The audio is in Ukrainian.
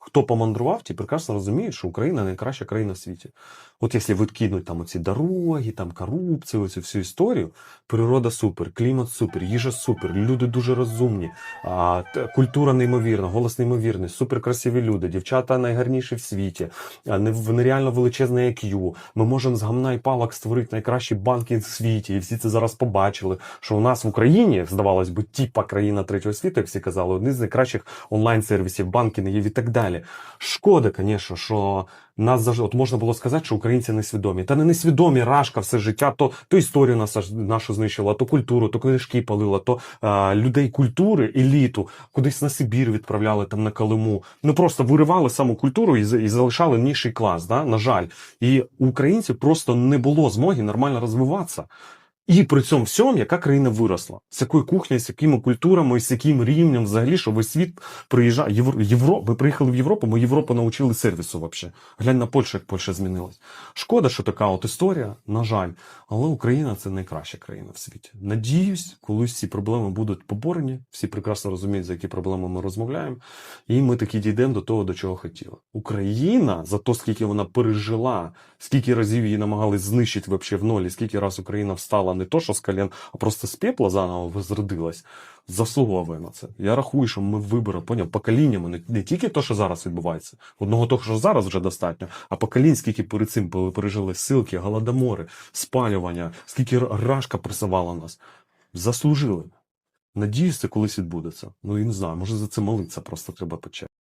хто помандрував, ті прекрасно розуміють, що Україна найкраща країна в світі. От якщо відкинуть там оці дороги, там корупцію, оцю всю історію, природа супер, клімат супер, їжа супер, люди дуже розумні, а, культура неймовірна, голос неймовірний, суперкрасиві люди, дівчата найгарніші в світі, не- нереально величезне IQ. Ми можемо з гамна і палок створити найкращі банки в світі, і всі це зараз побачили. Що у нас в Україні, здавалось би, тіпа країна третього світу, як всі казали, один з найкращих онлайн-сервісів, банкінгів і так далі. Шкода, звісно, що нас завжди от можна було сказати, що українці несвідомі. Та не несвідомі рашка все життя, то, то історію нас нашу знищила, то культуру, то книжки палила, то а, людей культури, еліту, кудись на Сибір відправляли там на Калиму. Ну просто виривали саму культуру і, і залишали нижчий клас. Да? На жаль, і українців просто не було змоги нормально розвиватися. І при цьому всьому, яка країна виросла, з якою кухнею, з якими культурами, з яким рівнем взагалі, що весь світ приїжджає. Євро... Євро... Ми приїхали в Європу, ми Європу навчили сервісу взагалі. Глянь на Польщу, як Польща змінилась. Шкода, що така от історія, на жаль. Але Україна це найкраща країна в світі. Надіюсь, колись ці проблеми будуть поборені. Всі прекрасно розуміють, за які проблеми ми розмовляємо. І ми таки дійдемо до того, до чого хотіли. Україна за те, скільки вона пережила, скільки разів її намагались знищити вообще в нолі, скільки раз Україна встала не то, що з колен, а просто з пепла заново возродилась, заслуговує на це. Я рахую, що ми вибори, поняв, поколіннями, не, не тільки те, що зараз відбувається, одного того, що зараз вже достатньо, а поколінь, скільки перед цим пережили силки, голодомори, спалювання, скільки рашка пресувала нас. Заслужили. Надіюсь, це колись відбудеться. Ну і не знаю, може за це молитися просто треба почати.